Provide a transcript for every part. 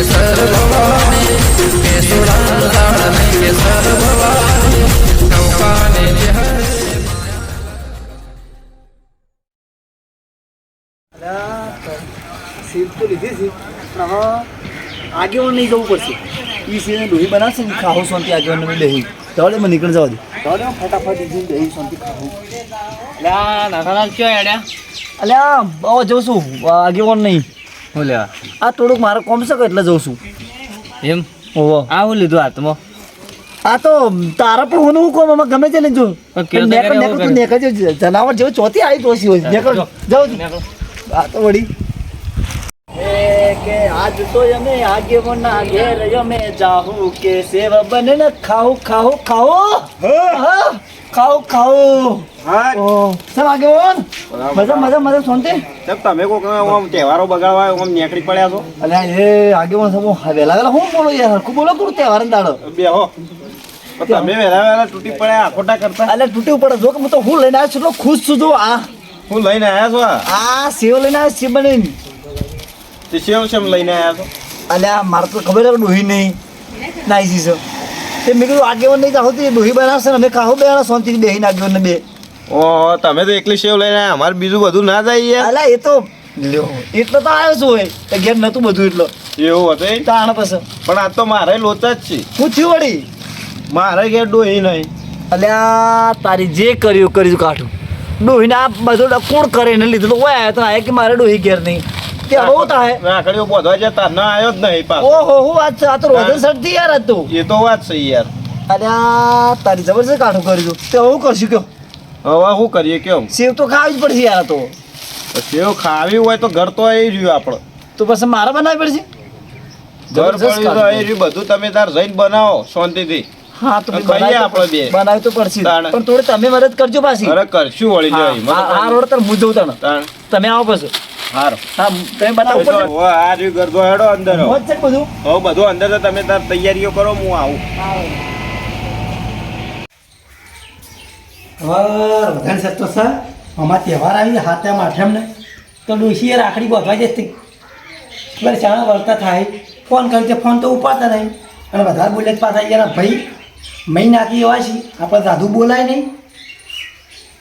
કેસર આગેવાન નહીં જવું પડશે એ સીને ડોહી બનાવશે ને ખાવું શાંતિ આગેવાન મેં બેહી દોડે મને નીકળી જવા દે દોડે ફટાફટ ઈજી બેહી શાંતિ ખાવું અલ્યા બહુ જઉં છું આગેવાન નહીં હું લેવા આ થોડુંક મારે કોમ છે કે એટલે જઉં છું. એમ? ઓહો. આ હું લીધું હાથમાં. આ તો તારા પણ હું હું કોમ આમાં ગમે છે ને જો પણ કેવું તો નેકળ કરે નેકળ એવું તું નેકળ જનાવર જેવો ચોથી આવી તો હોય. નેકળ જો. જાઉં છું. આ તો વળી. એ કે આજ તો અમે આગેવાના ઘેર અમે જાહુ કે સેવ બને ને ખાઉ ખાઉ ખાઉ હા. ખાઉ ખાઉ હા. સર આગેવાન મજા મજા મજા શાંતિ? સાહેબ તમે કોક આમ તહેવારો બગાડવા આમ નેકડી પડ્યા છો? અલ્યા એ આગેવાન સબો વેલા વેલા હું બોલો યાર? હરખું બોલો કરું તહેવાર દાડો? બેહો તમે વહેલા વહેલા તૂટી પડ્યા ખોટા કરતા? અલ્યા તૂટી પડે. જો કે હું તો હું લઈને આવ્યો છું એટલો ખુશ છું જો આ. હું લઈને આવ્યા છો આ? સેવ લઈને આવ્યો સેવ બનીને તે સેવ છે લઈને આવ્યા છો? અલ્યા મારે તો ખબર છે ડોહી નહીં. નાઈ છે તે મેં કીધું આગેવાન નહીં જાવ તે દોહી બનાવશે ને અમે ખાવું બે શાંતિથી બેહીને આગેવાન ને બે. ઓહો તમે તો એકલી સેવ લઈને અમારે બીજું બધું ના જાય અલા અલ્યા એ તો લ્યો એટલો તો આવ્યો છું હોય ઘેર નતું બધું એટલો. એવું હતું એ? તાણ પછી. પણ આ તો મારે લોચા જ છે. પૂછ્યું વળી? મારે ઘેર ડોહી નહીં. અલ્યા તારી જે કર્યું કર્યું કાઢું. ડોહીને આ બધું કોણ કરે ને લીધું તો આવ્યો તો આ કે મારે ડોહી ઘેર નહીં થાય રાખડીઓ બોધવા જતા ના આવ્યો જ નહીં પાછો. ઓહો હું વાત છે આ તો રોધન સડતી યાર હતું એ તો વાત છે યાર. અલ્યા તારી જબરજસ્ત કાઢું કર્યું તે. હું કરશું કયો? હવે શું કરીએ કેમ? સેવ તો ખાવી જ પડશે યાર તો. સેવ ખાવી હોય તો ઘર તો આવી રહ્યું આપણે. તો પછી મારે બનાવવી પડશે? ઘર પડ્યું તો આવી રહ્યું બધું તમે તાર જઈને બનાવો શાંતિથી. હા તો આપણે બનાવી તો પડશે. પણ થોડી તમે મદદ કરજો પાછી. અરે કરશું વળી આ આ રોડ તર હું જઉં તને. તમે આવો પછી. હારો. હા તમે બતાવો તો હવે આ રહ્યું ગરબો હેડો અંદર. મોજ છે ને બધું બધું અંદર તો તમે તાર તૈયારીઓ કરો હું આવું. હવે વધારે સસ્તો સર અમારા તહેવાર આવી હાથમ આઠમને તો ડોશીએ રાખડી બાંધવા જતી એટલે ચાણા વળતા થાય. ફોન કરે ફોન તો ઉપાડતા નહીં. અને વધારે બોલે જ પાછા યાર ભાઈ મહી નાખી એવા છે આપણે સાધુ બોલાય નહીં.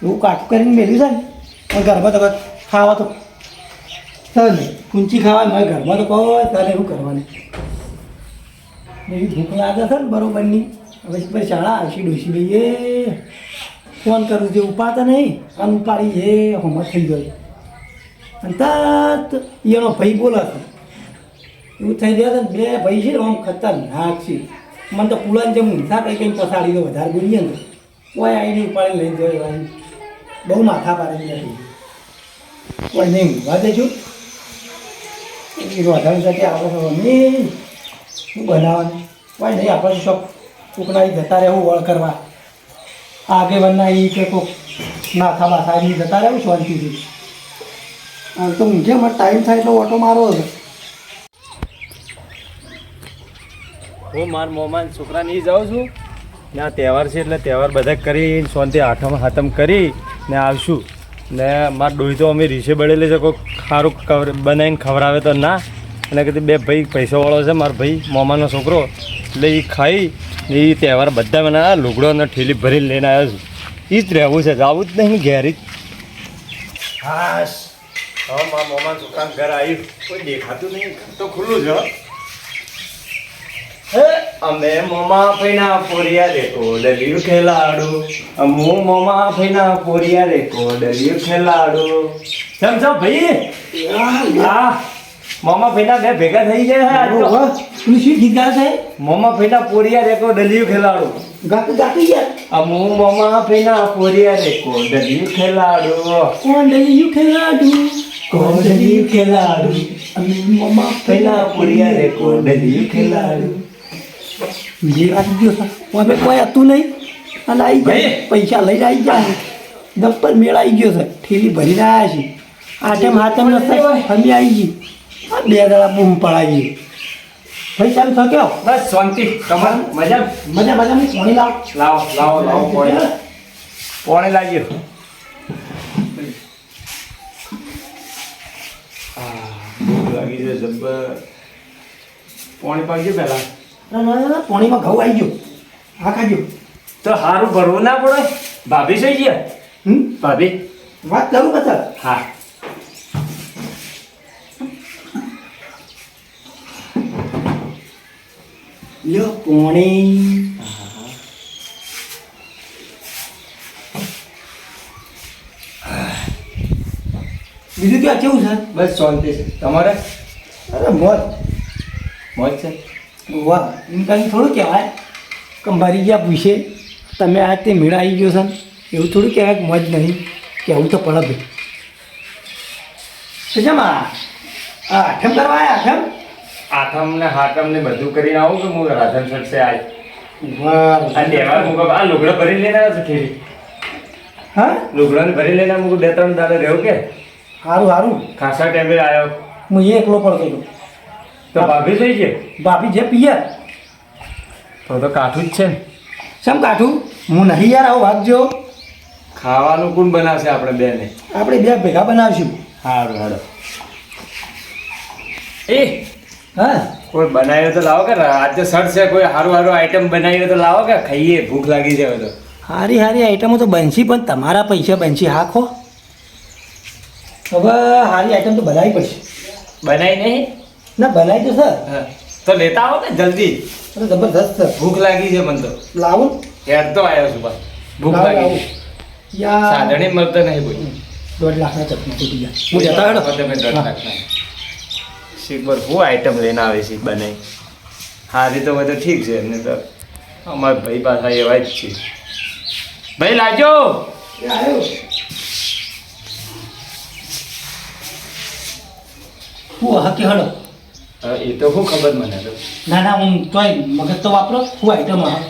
એવું કાટું કરીને મેળ્યું છે ને. પણ ઘરમાં તો ખાવા તો ચાલે કુંચી ખાવા મારે ઘરમાં તો કહો તારે એવું કરવાનું? એવી ભૂખ લાગે છે ને બરોબરની. હવે પછી શાળા આવશે ડોશી ભાઈએ ફોન કરું છે ઉપાડતા નહીં અને ઉપાડી એ હોમવર્ક થઈ ગયો અને તરત એનો ભાઈ બોલે છે. એવું થઈ ગયા છે બે ભાઈ છે આમ ખતરનાક છે. મને તો પુલાન જેમ ઊંધા કંઈ કંઈ પસાડી દો, વધારે બોલીએ ને કોઈ આવીને ઉપાડી લઈ જાય બહુ માથા પાડી નથી કોઈ નહીં ઊંઘવા દેજો એ વધારે સાથે આપણે મમ્મી શું બનાવવાનું? કોઈ નહીં આપણે શોખ? કોકના જતા રહેવું વળ કરવા. આગેવાનના એ કે કોક નાથા માથા એ જતા રહેવું શાંતિથી આમ તો ઊંઘે મારે ટાઈમ થાય તો ઓટો મારો છે. હું મારા મોમાન છોકરા નહીં જાઉં છું. ને આ તહેવાર છે એટલે તહેવાર બધા કરી શાંતિ આઠમ હાથમ કરી ને આવશું. ને મારા ડોહી તો અમે રીસે બળેલી છે કોઈ સારું બનાવીને ખવડાવે તો ના. અને કીધું, બે ભાઈ પૈસાવાળો છે, મારો ભાઈ, મોમાનો છોકરો. એટલે એ ખાઈ એ તહેવાર બધા મને આ લુગડો અને ઠેલી ભરીને લઈને આવ્યો છું. એ જ રહેવું છે આવું જ નહીં ઘેરી હાશ. હવે મારા મોમાન આવ્યું. કોઈ દેખાતું નહીં. તો ખુલ્લું છે અમે મોમા ફૈના પોરિયા રે કોડલિયું ખેલાડો. અમુ મોમા ફૈના પોરિયા રે કોડલિયું ખેલાડો. સમ સમ ભાઈ? આ મોમા ફૈના બે ભેગા થઈ ગયા હે તો. શું ગીત ગાશે મોમા ફૈના પોરિયા રે કોડલિયું ખેલાડો. ગાતું ગાતું યાર. અમુ મોમા ફૈના પોરિયા રે કોડલિયું ખેલાડુ. કોંડલિયું ખેલાડું? કોડલિયું ખેલાડો? અમે મમ્મા ફૈના પોરિયા રે કોડલિયું ખેલાડુ. જે વાત ગયો છે. હવે કોઈ હતું નહીં. અને આવી જાય. પૈસા લઈને આવી જાય દફતર મેળાઈ ગયો છે. ઠેલી ભરીને આવ્યા છે. આઠમ હાથમ નથી અમે આવી ગઈ. બે દાડા બૂમ પડાવી ભાઈ ચાલુ થયો બસ શાંતિ. તમાર મજા? મજા મજા મેં પાણી લાવ. લાવો લાવો લાવો પોણી. પોણી લાગ્યો. લાગી છે જબ્બર. પાણી પાકજો પહેલા. પાણીમાં ઘઉં આવી ગયો. હા ખાજો. તો સારું ભરવું ના પડે? ભાભી થઈ ગયા? હમ? ભાભી? વાત કરું કથા હા. લ્યો પાણી. બીજું ક્યાં કેવું છે? બસ શાંતિ છે. તમારે? અરે મોજ. મોજ છે? વાહ એમ કાંઈ થોડું કહેવાય. કંભારી ગયા પૂછે તમે આ તે મેળા આવી ગયો છે એવું થોડું કહેવાય કે મોજ નહીં. કહેવું તો પડે ભાઈ જમા આ આઠમ કરવા આવ્યા આઠમ? આઠમ ને હાટમ ને બધું કરીને આવું કે હું રાધન સટસે આજ? આ તહેવાર મૂકો આ લુગડા ભરી લઈને આવ્યો છું ખેરી. હા? લુગડાને ભરી લઈને મૂકું બે ત્રણ દાડે રહ્યો કે? સારું સારું ખાસા ટાઈમે આવ્યો. હું એકલો પડતો હતો. તો ભાભી થઈ છે ભાભી જે પીએ. તો તો કાઠું જ છે ને. શેમ કાઠું? હું નહીં યાર આવું વાગજો ખાવાનું કોણ બનાવશે આપણે બે ને આપણે બે ભેગા બનાવશું. સારું હાડો એ હા? કોઈ બનાવ્યો તો લાવો કે આજે સટ છે કોઈ સારું સારું આઈટમ બનાવ્યો તો લાવો કે ખાઈએ ભૂખ લાગી જાય તો. સારી સારી આઈટમો તો બનશી પણ તમારા પૈસા બનશી હાખો હવે સારી આઈટમ તો બનાવી પડશે. બનાવી નહીં? ના બનાવી તો સર. તો લેતા આવો ને જલ્દી. જબરદસ્ત સર. ભૂખ લાગી છે મને તો. લાવું. યાર તો આવ્યો છું બસ. ભૂખ લાગી યાર સાધણી મળતો નહીં કોઈ. દોઢ લાખના ચકમા તૂટી ગયા. હું જતા હેડો. તમે દોઢ લાખના. શીખબર હું આઈટમ લઈને આવે છે બનાવી હારી તો બધું ઠીક છે એમને તો અમારા ભાઈ પાછા એવા જ છે ભાઈ લાજો આવ્યો હું હકી હડો. એ તો શું ખબર મને તો. ના ના હું તોય મગજ તો વાપરો હું આઈટમ આવે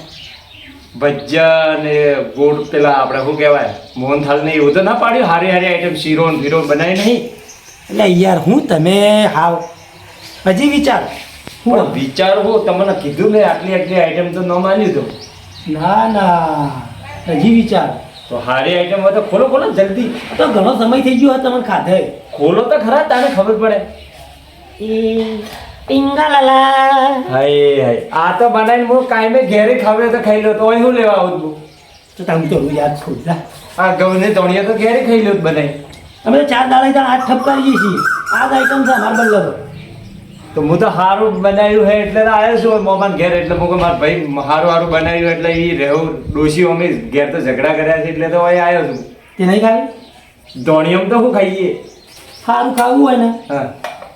ભજીયા ને ગોળ પેલા આપણે શું કહેવાય મોહનથાળ ને એવું તો ના પાડ્યું? હારી હારી આઈટમ શીરો ને બનાવી નહીં? એટલે યાર હું તમે હાવ હજી વિચાર. પણ હું વિચારવું તમને કીધું ને આટલી આટલી આઈટમ તો ન માન્યું તો. ના ના હજી વિચાર. તો હારી આઈટમ હોય તો ખોલો ખોલો જલ્દી. તો ઘણો સમય થઈ ગયો તમને ખાધે. ખોલો તો ખરા તાને ખબર પડે. પિંગાલાલા. હાય હાય. આ તો બનાવીને હું કાયમે ઘેરે ખાવે તો ખાઈ લો તો અહીં હું લેવા આવું છું. તો તમે તો યાદ છોડ જા. આ ગવને તોણિયા તો ઘેરે ખાઈ લો બનાવી અમે તો ચાર દાડા ત્યાં આઠ ઠપ કરીએ છીએ. આ જ આઈટમ છે અમારા બદલો તો. હું તો સારું બનાવ્યું હે એટલે તો આવ્યો છું મોમાન ઘેર એટલે હું મારા ભાઈ સારું સારું બનાવ્યું એટલે એ રહેવું. ડોશી અમે ઘેર તો ઝઘડા કર્યા છે એટલે તો અહીં આવ્યો છું. તે નહીં ખાવી? ધોણિયમ તો શું ખાઈએ. સારું ખાવું હોય ને. હા.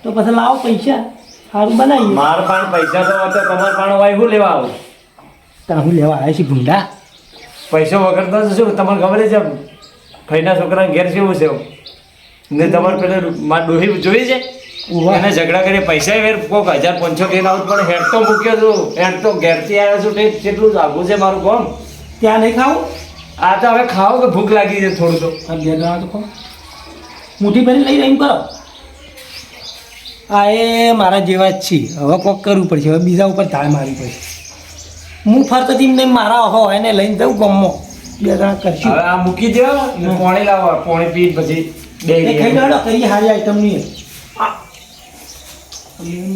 તો પછી લાવો પૈસા. સારું બનાવી માર પણ પૈસા તો હતો તમારે પણ હોય શું લેવા આવું? તમે હું લેવા આવ્યા છે ભૂંડા. પૈસા વગર તો શું તમને ખબર છે ભાઈના છોકરા ઘેર કેવું છે ને તમારે પેલું માર ડોહી જોઈ છે. એને ઝઘડા કરી પૈસા વેર કોક હજાર પાંચસો કે આવું પણ હેડ તો મૂક્યો છું. હેડ તો ઘેરથી આવ્યો છું તે કેટલું લાગુ છે મારું કોમ. ત્યાં નહીં ખાવું? આ તો હવે ખાઓ કે ભૂખ લાગી છે થોડું તો. ઘેર તો ખાઓ. મુઠ્ઠી ભરી લઈ એમ કરો. આ એ મારા જેવા જ છે. હવે કોક કરવું પડશે. હવે બીજા ઉપર ધાર મારવી પડશે. હું ફરતો નહીં મારા હોય એને લઈને જઉં ગમો બે જણા કરશું. હવે આ મૂકી દો પોણી લાવો. પોણી પી પછી બે ખાઈ લો કઈ સારી આઈટમની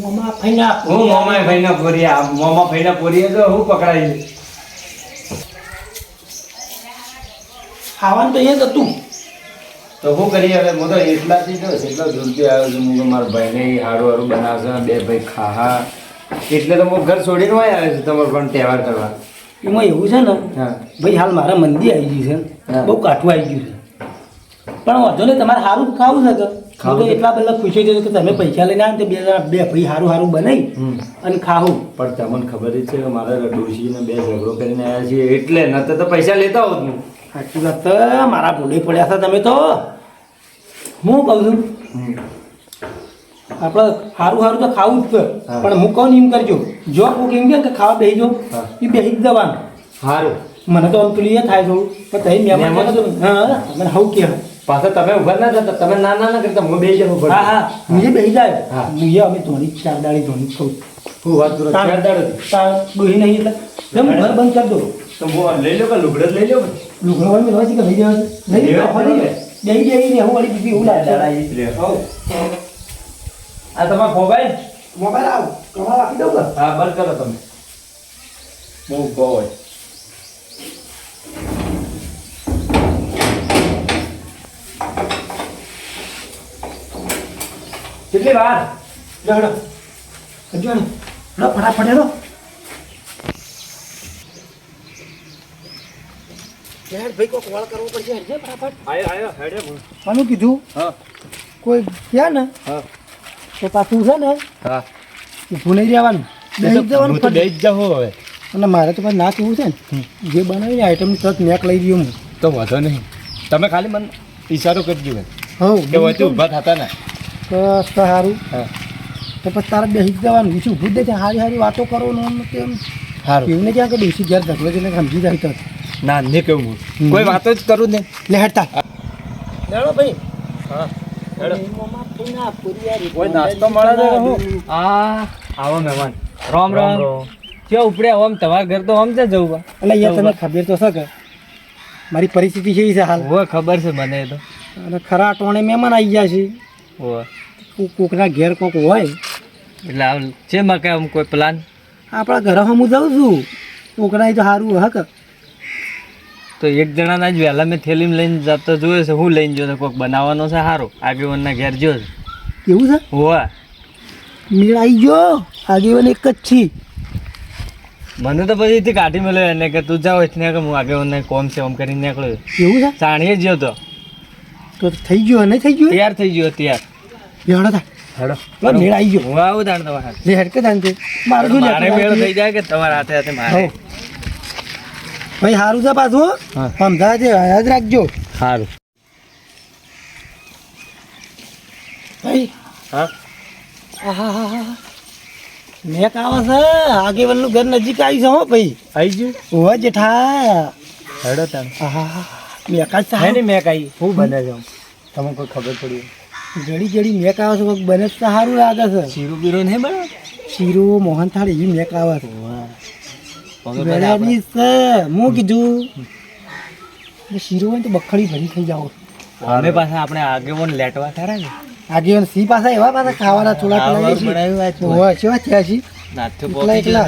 મોમા ફૈના હું મોમાં ભાઈના પોરિયા મોમા ભાઈના પોરિયા તો હું પકડાઈ ખાવાનું તો એ જ હતું. તો શું કરીએ હવે હું તો એટલાથી તો એટલો દૂરથી આવ્યો છું. હું મારા ભાઈને હારું હારું બનાવશે. બે ભાઈ ખાહા. એટલે તો હું ઘર છોડીને હોય આવ્યો છે તમારો પણ તહેવાર કરવા. એમાં એવું છે ને ભાઈ હાલ મારા મંદી આવી ગયું છે. બહુ કાઠું આવી ગયું છે. પણ વાંધો નહીં તમારે સારું ખાવું છે તો. એટલા બધા ખુશી થઈ કે તમે પૈસા લઈને આવે તો બે બે ભાઈ સારું સારું બનાવી અને ખાવું. પણ તમને ખબર જ છે કે મારા ડોશીને બે ઝઘડો કરીને આવ્યા છીએ. એટલે ન તો પૈસા લેતા હોત હું સાચી વાત મારા ભૂલી પડ્યા હતા તમે તો. હું કહું છું આપણે સારું સારું તો ખાવું જ છે પણ હું કહું ને એમ કરજો જો હું કેમ કે ખાવા બેસી એ બેસી જ જવાનું. સારું મને તો આમ પેલું એ થાય છું પણ તઈ મહેમાન ને, હા મને હવું કે પાછા તમે ઊભા ના થતા તમે ના ના ના કરતા હું બે જણ ઊભા હા હા મુજે બેસી જાય. હા. મુજે અમે ધોની ચાર દાડી ધોની છું. હું વાત કરું ચાર દાડો તાર ડોહી નહીં એટલે તમે ઘર બંધ કરી દો. તો હું લઈ લો કે લુગડત લઈ લો. લુગડો વાળી મેળવા છે કે લઈ જવા લઈ લેવા જાઓ, જ ફરી ને. હું વાળી બીજી એવું લાગે દાડા જ રહ્યો. આ તમારો મોબાઈલ? મોબાઈલ આવ. કમા આપી દઉં હા બંધ કરો તમે. બહુ ગો હોય. કેટલી વાર? હજુ ફટાફટ હેડો યાર ભાઈ કોઈ કોલ કરવો પડશે હેડજે ફટાફટ. આયો આયો હેડે બોલ કીધું? હા. કોઈ ક્યાં ને? હા. તો પાછું છે ને? હા. ઊભું નહીં રહેવાનું. બેસી જવાનું તો. બેસી જ હવે. અને મારે તો ના કેવું છે ને. જે બનાવીને આઈટમ તરત મેક લઈ ગયો હું. તો વાંધો નહીં. તમે ખાલી મને ઈશારો કરજો હવ કે વચ્ચે ઊભા થતા ને. તો સારું હા. તો પછી તારે બેસી જવાનું. બીજું ઊભું જ દે હારી હારી વાતો કરો ને તેમ સારું એવું ને ક્યાં કે બેસી ઘેર ધકલો છે સમજી જાય તો. ના નહીં કેવું હું. કોઈ વાતો જ કરું ને લે હેડતા. લેડો ભાઈ. હા હેડો. કોઈ કોઈ નાસ્તો મળે છે હું આ આવો મહેમાન. રામ રામ. ક્યાં ઉપડે આમ તમારા ઘર તો આમ છે જવું એટલે યાર તને ખબર તો છે કે મારી પરિસ્થિતિ કેવી છે હાલ? હોય ખબર છે મને તો. અને ખરા ટોણે મહેમાન આવી ગયા છે. હોય કોક- કોકના ઘેર કોક હોય. એટલે આવ છે મકે કે આમ કોઈ પ્લાન આપણા ઘરે હું જાઉં છું. કોકના તો સારું હક તો એક જણાના જ વહેલા મેં થેલીમાં લઈને જતો જોયો છે. હું લઈને જોયો કોઈક બનાવવાનો છે સારો આગેવાનના ઘેર જો એવું છે? હોવા. મેળ આવી ગયો? આગેવાન એક જ છી. મને તો પછી એથી કાઢી મળ્યો એને કે તું જાઓ એટલે કે હું આગેવાનને કોમ છે ઓમ કરીને નીકળ્યો એવું છે? સાણીએ જ ગયો તો. તો થઈ ગયો નહીં થઈ ગયો? તૈયાર થઈ ગયો તૈયાર. હેડો તા. હેડો મેળ આવી ગયો. હું આવું તાણ તમારા હેડ કે તાણ મારું મેળ થઈ જાય કે તમારા હાથે હાથે મારે. ભાઈ સારું છે પાછું હા. સમજાય છે યાદ રાખજો. સારું ભાઈ હા. મેક આવે છે ઘર નજીક આવી છે હો ભાઈ. આવી ગયું? ઓવા જેઠા. હેડો. મેક જ હે. ને મેં કાંઈ હું બને છે તમને કોઈ ખબર પડી જડી જડી મેક આવે છે બને સારું લાગે છે. શીરો બીરું નહીં શીરો મોહનથાળ એવી મેક આવે છે. પગે છે હું કીધું? શીરો હોય તો બખડી ભરી થઈ જાવ અમે પાછા આપણે આગેવન લેટવા ખરા ને? આગેવન સી પાછા એવા પાછા ખાવાના ખાવાનું પેલા બનાવ્યું હોય કેવા થયા છે એકલા એકલા.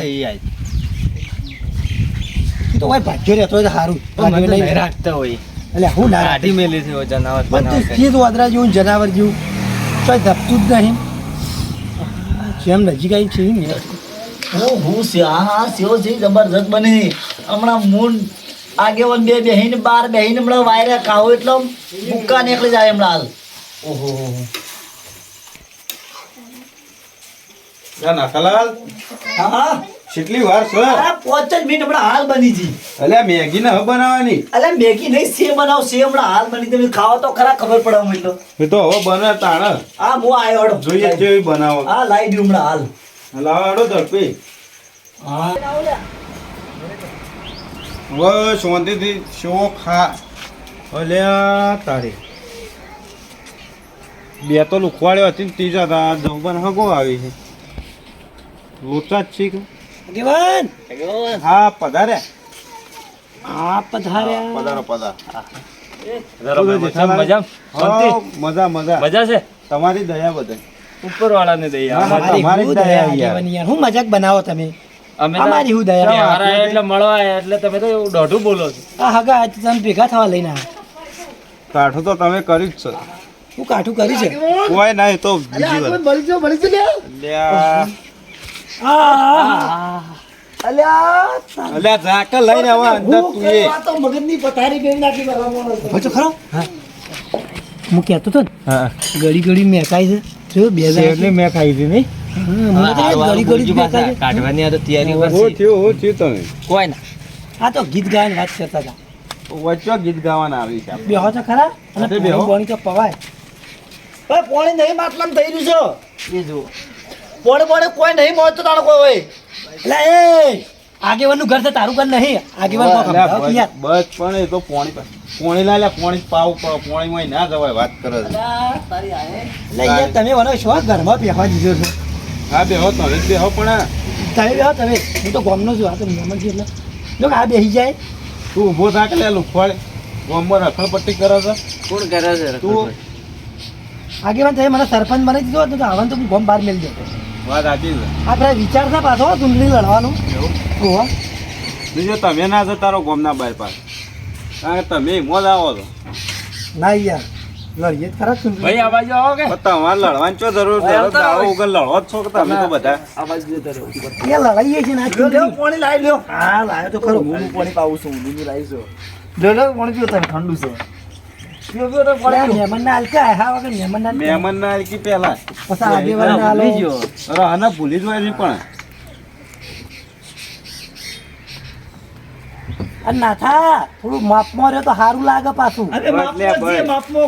તું ભાઈ ભાગ્યો રહેતો હોય તો સારું. નહીં. રાખતા હોય. એટલે હું ના કાઢી મેલી છે જનાવર પણ તું. સીધ વાદરા જેવું જનાવર જેવું. તો ધપતું જ નહીં. જેમ નજીક આવી છે ને. હું હું હા હા સેવો છે જબરજસ્ત બની. હમણાં મૂન આગેવન બે બેહીને બાર બેહીને હમણાં વાયરે ખાવો એટલો મુક્કા નીકળી જાય હમણાં હાલ. ઓહો ના હા. હા? કેટલી વાર આ પાંચ જ મિનિટ હમણાં હાલ બની જી. અલ્યા મેગી ન બનાવવાની? અલ્યા મેગી નહીં સે બનાવ. સે હમણાં હાલ બની તમે ખાવા તો ખરા ખબર પડે અમને તો એ તો હવે બને તાણ. હા હું આવ્યો જોઈએ કેવી બનાવો. હા લાવી દઉં હમણાં હાલ. લાવો હાડો ઝડપી હા હવે શાંતિથી શો ખા અલ્યા તારી. બે તો લુખવાડ્યો હતી ને ત્રીજા હતા જમવાન હગો આવી છે. લોચા જ છે કે? હા પધારે. હા પધાર્યા પધારો પધાર. જરા મજા મજા મજા મજા. મજા છે? તમારી દયા બધા. ઉપર વાળાને દઈએ હા, હા. મારી દયા દયા યાર. હું મજાક બનાવો તમે? અમે તો અમારી હું દયા હારા એટલે મળવા આયા એટલે તમે તો એવું દોઢું બોલો છો. આ હગા આજ તમે ભેગા થવા લઈને આવ્યા કાઠું તો તમે કર્યું જ છો. હું કાઠું કરી છે? કોઈ ના એ તો બીજી વાત. બળી જો બળી જો અલ્યા. અલ્યા. અલ્યા ઝાકળ લઈને આવા અંદર તું એ. તો મગજની પથારી કરી નાખી બરાબર છો ખરો. હું કહેતો તો ને હા. ગળી ગળી મેકાય છે. જો બે એટલે મેં ખાઈ હતી નહીં? છે. કાઢવાની આ તો તૈયારી હું કરશી. થયું હું તમે. કોઈ ના આ તો ગીત ગાવાની વાત કરતા હતા. વચ્ચો ગીત ગાવાના આવી છે બેહો તો ખરા અને બેહો. પાણી તો પવાય. ઓય પોણી નહીં માટલામાં થઈ રહ્યું એ જુઓ છે. પોણે પોણે કોઈ નહીં મળતું તાણો કોઈ હોય. એટલે એ આગેવાનનું ઘર છે તારું ઘર નહીં. આગેવાન કોક સમજાવો યાર બસ પણ એ તો પોણી પોણી ના લે પોણી પાવ પોણી માં ના જવાય વાત કરે છે. યાર તમે મને શો ઘરમાં બેહવા દીધો છો? હા બેહો તમે જ બેહો પણ તમે બેહો તમે. હું તો ગોમનો છું આ તો નિયમન છે એટલે. જો આ બેસી જાય. તું ઊભો થાક લે લુખવાડે ગોમમાં રખડપટ્ટી કરે છે. કોણ કરે છે તું આગેવાન તમે મને સરપંચ બનાવી દીધો તો આવવાનું તો હું ગોમ બહાર મેળી દેતો. વાત સાચી છે. આપણે વિચાર છે પાછો ચૂંટણી લડવાનું. ઓહો બીજો તમે ના છો તારો ગોમના બાર પાસ કારણ કે તમે મોજ આવો છો. ના યાર લડીએ જ ખરા ચૂંટણી ભાઈ આ બાજુ આવો કે? તમારે લડવાની ચો જરૂર છે? આવો ઉગર. લડો જ છો કે તમે તો બધા. આ બાજુ જતા રહો. એ લડાઈએ છે ને ચૂંટણી પાણી લાવી લ્યો. હા લાવ્યો તો ખરો. હું પાણી પાવું છું હું લાવી છું. લ્યો લ્યો પાણી પીઓ તમે ઠંડુ છે. મહેમાન ના હાલકા હા વગર મહેમાન ના મહેમાન ના કી પેલા પછી આગેવાન ના હાલો અરે આના ભૂલી જવાય નહીં પણ. અને ના થોડું માપમાં રહ્યો તો સારું લાગે પાછું. અરે માપમાં જ માપમાં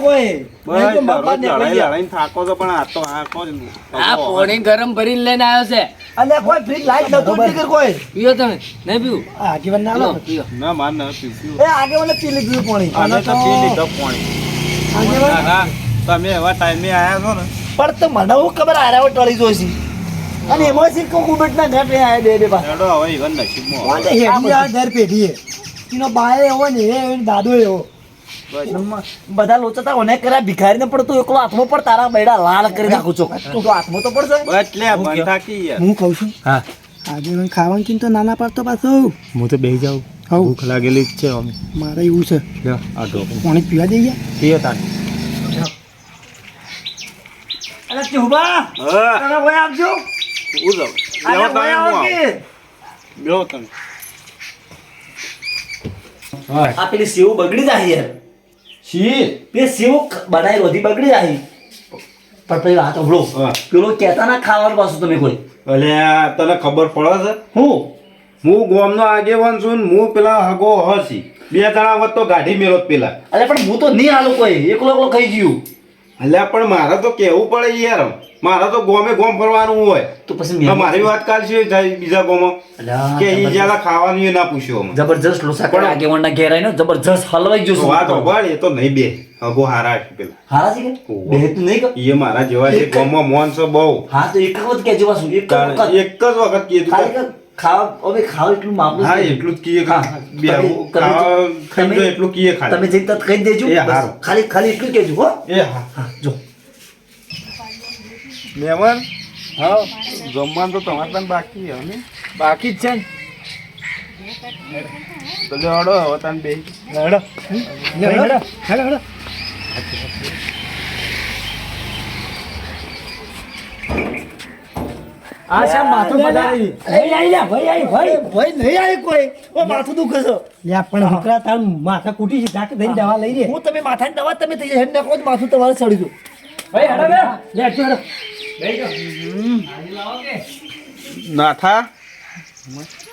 બસ લડાઈ લડાઈને થાકો છો પણ આ તો આ કો જ આ પોણી ગરમ ભરીને લઈને આવ્યો છે. અલે કોઈ ફ્રીજ લાઈટ નતું નીકળ કોઈ? પીવો તમે નહીં પીવું? આ આગેવાન ના પીવો ના માર ના પીવું એ આગે મને પી લીધું પાણી. આને તો પી લીધો પાણી. હા. તમે એવા ટાઈમે આયા છો ને. પણ તો મને હું ખબર આરાવો ટળી જોઈશી અને એમાં સી કો કુબેટ ના ઘાટ આયા બે બે પા હેડો હવે ઈવન નસીબમાં કોણ હેડી આ ઘર પેઢીએ. એનો બાય એવો ને એ દાદો એવો. બધા લોચતા ઓને કર્યા ભિખારી ને પડતું એકલો હાથમાં પણ તારા બૈડા લાલ કરી નાખું છો. તું તો હાથમાં તો પડશે. બસ લે બંધ થાકી યાર હું કહું છું. હા. આગેવાન ખાવાનું કિન તો નાના પાડતો પાછો. હું તો બેહી જાઉં. ભૂખ લાગેલી જ છે અમે મારે એવું છે. આ ઢોક પાણી પીવા દઈએ પીએ તાર. અરે ચુબા હા. તને ભાઈ આપજો હું જાઉં. તમે હું આવો. તમે. આ પેલી સેવ બગડી જાય યાર શી? બે સેવ બનાવી રોધી બગડી જાય પણ પછી વાત અભળો હા. પેલો કહેતા ના ખાવાનું પાછું તમે કોઈ. અલ્યા તને ખબર પડે છે? હું? હું ગોમનો આગેવાન છું ને હું પેલા હગો હસી. બે જણા વત તો ગાડી મેળો પેલા. અરે પણ હું તો નહીં આ લોકો એકલો એકલો ખાઈ ગયું. અલ્યા પણ મારે તો કેવું પડે યાર? મારે તો ગોમે ગોમ ફરવાનું હોય. તો પછી મારી વાત કાલશે બીજા ગોમો. કે ઈ જ્યાં ખાવાનું ના પૂછ્યો જબરજસ્ત લોસા કરે આગેવાનના ઘેરાય ને જબરજસ્ત હલવાઈ જો વાત હોભળ, એ તો નહીં બે. હગો હારા છે પેલા. હારા છે કે? બે તો નહીં કે? એ મારા જેવા છે ગોમો મોન છે બહુ. હા તો એક વખત કહેજો પાછું. એક જ વખત. એક જ વખત કીધું કે ખાવા અમે ખાવ એટલું માપનું હા એટલું જ કીએ ખાવા ખાઈ તમે- એટલું કીએ તમે જઈ તત કહી દેજો. ખાલી ખાલી એટલું કહેજો હો. એ હા. હા જો. મહેમાન હા જમવાનું તો તમારે પણ બાકી હવે ને? બાકી જ છે ને. તો લેડો હવે તને બે. લેડો લેડો હેડો આ માથું પડાવી ભાઈ નહીં આવી કોઈ. ઓ માથું દુખે છે. લ્યા પણ છોકરા તાર માથા કૂટી છે ઢાક દઈને દવા લઈ રે હું તમે માથાની દવા તમે થઈ હેડ નાખો તો માથું તમારે સડી દઉં ભાઈ હેડો બે લે હેડો નાથા?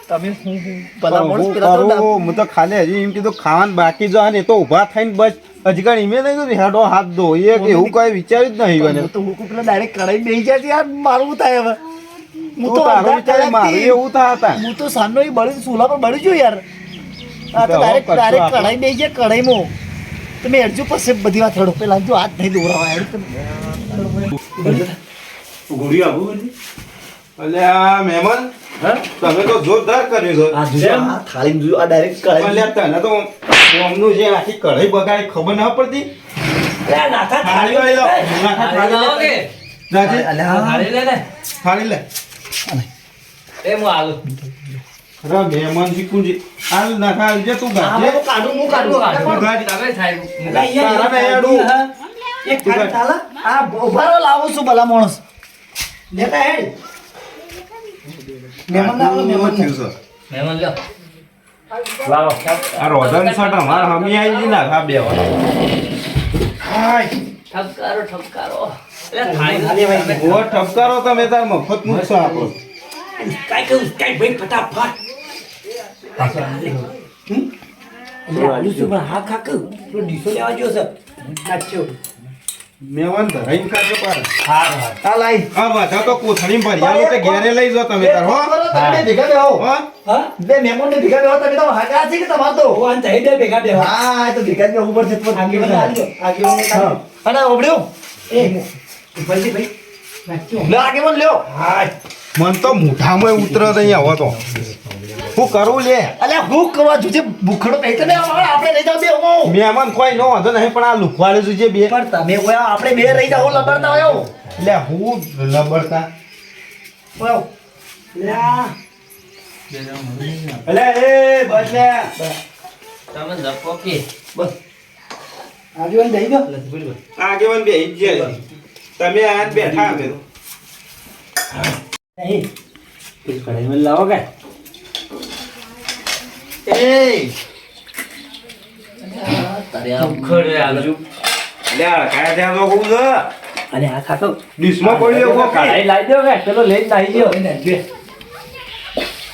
તમે હું હું ભલા પેલા તો હું તો ખાલી હજી એમ કીધું ખાવાનું બાકી જો ને એ તો ઊભા થઈને બસ હજી કાંઈ ઈમે નહીં કીધું હેડો હાથ ધો એ એવું કઈ વિચાર્યું જ નહીં તો હું પેલા ડાયરેક્ટ કઢાઈ બેસી જાય યાર મારું થાય હવે. હું તું તારું મારું એવું થા હતા. હું તો સાંજનો ઈ બળી ચૂલા પર બળી ગયું યાર. આ તો ડાયરેક્ટ ડાયરેક્ટ કઢાઈ બેસી જાય કઢાઈમાં. તમે હેડજો પછી બધી વાત હડો પેલા જો હાથ નહીં દોરાવા હેડ તમે. ઘોડી આવું અલ્યા મહેમાન તમે તો જોરદાર કર્યું છે. આ થાળીમાં જોજો આ ડાયરેક્ટ કઢાઈ અલ્યા તને તો ગોમનું જે આખી કઢાઈ બગાડી ખબર ના પડતી. અરે થાળી વાળી થાળી કે? થાળી લે. થાળી લે. એ હું આલું. અરે મહેમાન જી કુંજી તું હું કાઢું હું કાઢું. તમે થાય. અહીંયા ને એક. હા. એક ખાલી ચાલે આ ઊભા લાવું છું ભલા માણસ લેતા હેડ મહેમાન ના મહેમાન લ્યો. લાવો આ રોધન સાટા અમાર હમી આવી ગઈ નાખા બે વાર. હાય. ઠપકારો ઠપકારો. એટલે ઠપકારો તમે તાર મફત મૂકશો આપો કઈ કહું કાંઈ ભાઈ ફટાફટ. આલુ છું? પણ હા ખા કહું. પેલો ડીસો લેવા ગયો છે. નાચ્યો મહેમાન ધરાઈને ખાજો પાર આ લાઈ. આ બધા તો કોથળી ભરી આલું તે ઘેરે લઈ જાઓ તમે તાર હો. તમે ભેગા બેહો. હો? હા? બે મહેમાન ને ભેગા બેહો તમે તો હાજરા છે કે તમાર તો? દે ભેગા હા તો ભેગા જ તો હા. અને ઓબડ્યો એ ભાઈ. ભાઈ નાચ્યો લે લ્યો? હાય. મન તો મુઠામાં ઉતર નહીં આવો તો હું કરું લે? અલ્યા હું કરવા જોજે ભૂખડો કહી તમે આપણે રહી જાવ બે ઓમો મહેમાન કોઈ નો વાંધો નહીં પણ આ લુખવાડે છે બે. પણ તમે કોઈ આપણે બે રહી જાવ લબડતા આવ્યો. એટલે હું લબડતા. વાવ અલે એ બસ લે. તમે જપો કે? આગેવાન દઈ દો આગેવાન બે જ તમે આ બેઠા અમે. નહીં કઢાઈમાં લાવો કે એ ખડે આલુ લે કાયા ત્યાં તો હું છે. અને આ ખાતો. ડીશમાં પડ્યો કોક કઢાઈ લાવી દો કે પેલો લઈને નાહી ગયો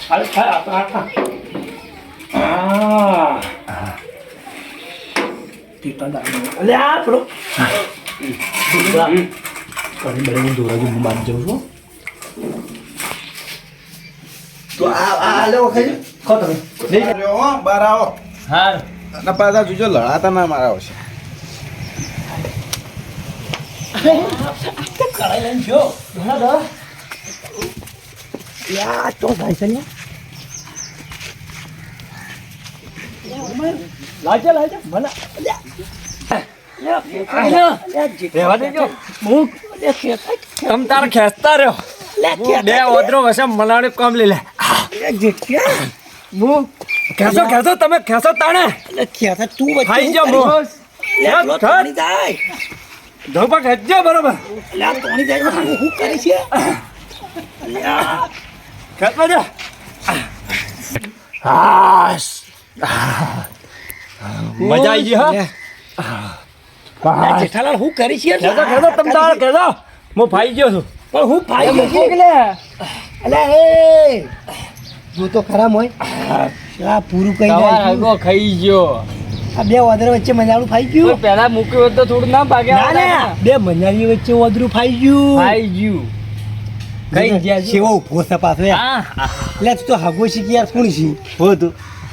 હાલ ખા આ આ અલે આ પેલો કઢી બળે હું દોરા હું બાદ જાઉં છું તો આ આ લેવો ખાઈ ખો તમે રહ્યો હો બાર આવો હાર અને પાછા જોજો લડાતા ના મારા આવશે કળાઈ લઈને જો ઘણા દો યા તો થાય છે ને લાજે મને ખેંચતા રહ્યો. બે ઓદરો વસે કામ લઈ લે. હું ખેંચો ખેંચો તમે ખેંચો તાણે. ખેતા તું ખાઈ તોડી જાય. ધોપા ખેંચજો બરોબર. લે, આ તોડી જાય હું કરી છે? ખેંચવા મજા આવી ગઈ હા? જેઠાલાલ હું કરી છે? ખેંચો ખેંચો તમ તાર ખેંચો હું ફાઈ ગયો છું. પણ હું ફાઈ ગયો છું. અલે એ જો તો ખરા મોય. આ પૂરું કઈ તમાર જાય આગો ખાઈ ગયો. આ બે વાદળ વચ્ચે મજાળું ફાઈ ગયું? પેલા મૂક્યું તો થોડું ના ભાગે ના ના. બે મજાળી વચ્ચે વાદરું ફાઈ ગયું. ફાઈ ગયું. કઈ ગયા છે? સેવો ઊભો છે પાછો એટલે તું તો હાગો શીખી યાર કોણ છે? હો તું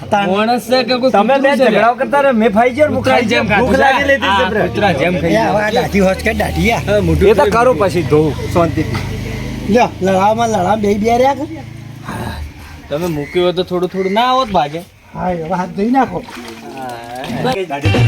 માણસ છે કે કોઈ તમે બે ઝઘડાઓ કરતા રહે મેં ફાઈ ગયો હું ખાઈ જેમ ભૂખ લાગી. લેતી છે કૂતરા જેમ ખાઈ એ આ દાઢી હોત કે દાઢી યાર. મોઢું એ તો કરું પછી ધોવું શાંતિથી. લ્યો લડામાં લડા બે બે રહ્યા કે તમે મૂક્યો હોય તો થોડું થોડું ના આવત ભાગે. હા હવે હાથ ધોઈ નાખો. દાઢી.